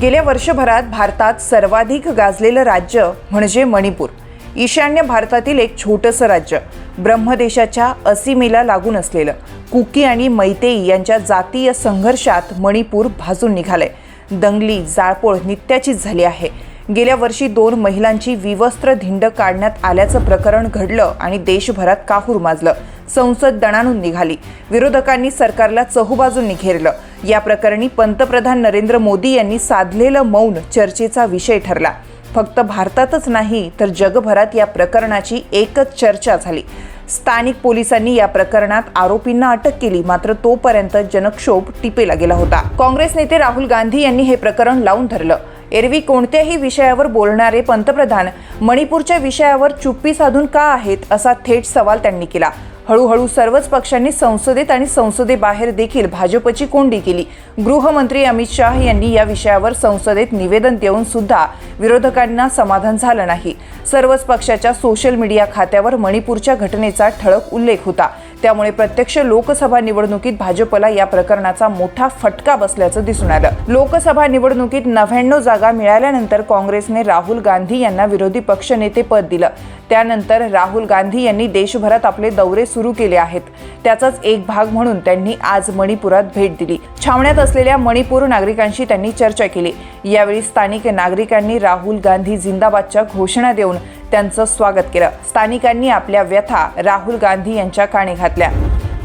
गेल्या वर्षभरात भारतात सर्वाधिक गाजलेलं राज्य म्हणजे मणिपूर. ईशान्य भारतातील एक छोटंसं राज्य. ब्रह्मदेशाच्या असीमेला लागून असलेलं कुकी आणि मैतेई यांच्या जातीय संघर्षात मणिपूर भाजून निघालंय. दंगली जाळपोळ नित्याचीच झाली आहे. गेल्या वर्षी दोन महिलांची विवस्त्र धिंड काढण्यात आल्याचं प्रकरण घडलं आणि देशभरात काहूर माजलं. संसद दणाणून निघाली. विरोधकांनी सरकारला चहूबाजून निघेरलं या प्रकरणी पंतप्रधान नरेंद्र मोदी यांनी साधलेलं मौन चर्चेचा विषय ठरला. फक्त भारतातच नाही तर जगभरात या प्रकरणाची एकच चर्चा झाली. स्थानिक पोलिसांनी या प्रकरणात आरोपींना अटक केली मात्र तोपर्यंत जनक्षोभ टिपेला गेला होता. काँग्रेस नेते राहुल गांधी यांनी हे प्रकरण लावून धरलं. एरवी कोणत्याही विषयावर बोलणारे पंतप्रधान मणिपूरच्या विषयावर चुप्पी साधून का आहेत असा थेट सवाल त्यांनी केला. हळूहळू सर्वच पक्षांनी संसदेत आणि संसदेबाहेर देखील भाजपची कोंडी केली. गृहमंत्री अमित शाह यांनी या विषयावर संसदेत निवेदन देऊन सुद्धा विरोधकांना समाधान झालं नाही. सर्वच पक्षाच्या सोशल मीडिया खात्यावर मणिपूरच्या घटनेचा ठळक उल्लेख होता. त्यामुळे प्रत्यक्ष लोकसभा निवडणुकीत भाजपला या प्रकरणाचा मोठा फटका बसल्याचं दिसून आलं. लोकसभा निवडणुकीत नव्याण्णव जागा मिळाल्यानंतर काँग्रेसने राहुल गांधी यांना विरोधी पक्षनेते पद दिलं. त्यानंतर राहुल गांधी यांनी देशभरात आपले दौरे सुरू केले आहेत. त्याचाच एक भाग म्हणून त्यांनी आज मणिपुरात भेट दिली. छावण्यात असलेल्या मणिपूर नागरिकांशी त्यांनी चर्चा केली. यावेळी स्थानिक नागरिकांनी राहुल गांधी जिंदाबादच्या घोषणा देऊन त्यांचं स्वागत केलं. स्थानिकांनी आपल्या व्यथा राहुल गांधी यांच्या काणी घातल्या.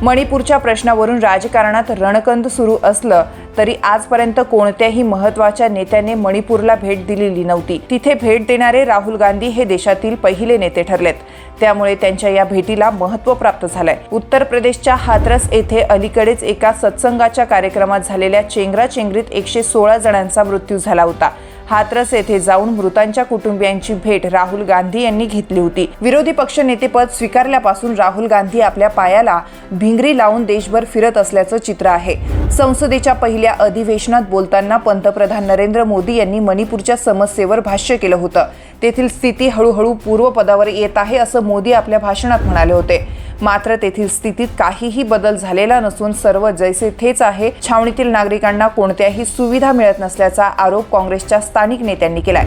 मणिपूरच्या प्रश्नावरून राजकारणात रणकंद सुरू असलं तरी आजपर्यंत कोणत्याही महत्त्वाच्या नेत्याने मणिपूरला भेट दिलेली नव्हती. तिथे भेट देणारे राहुल गांधी हे देशातील पहिले नेते ठरलेत. त्यामुळे त्यांच्या या भेटीला महत्त्व प्राप्त झालंय. उत्तर प्रदेशच्या हाथरस येथे अलीकडेच एका सत्संगाच्या कार्यक्रमात झालेल्या चेंगराचेंगरीत एकशे सोळा जणांचा मृत्यू झाला होता. हाथरस येथे जाऊन मृतांच्या कुटुंबियांची भेट राहुल गांधी यांनी घेतली होती. विरोधी पक्षनेतेपद स्वीकारल्यापासून राहुल गांधी आपल्या पायाला भिंगरी लावून देशभर फिरत असल्याचं चित्र आहे. संसदेच्या पहिल्या अधिवेशनात बोलताना पंतप्रधान नरेंद्र मोदी यांनी मणिपूरच्या समस्येवर भाष्य केलं होतं. तेथील स्थिती हळूहळू पूर्वपदावर येत आहे असं मोदी आपल्या भाषणात म्हणाले होते. मात्र तेथील स्थितीत काहीही बदल झालेला नसून सर्व जैसे थेच आहे. छावणीतील नागरिकांना कोणत्याही सुविधा मिळत नसल्याचा आरोप काँग्रेसच्या स्थानिक नेत्यांनी केलाय.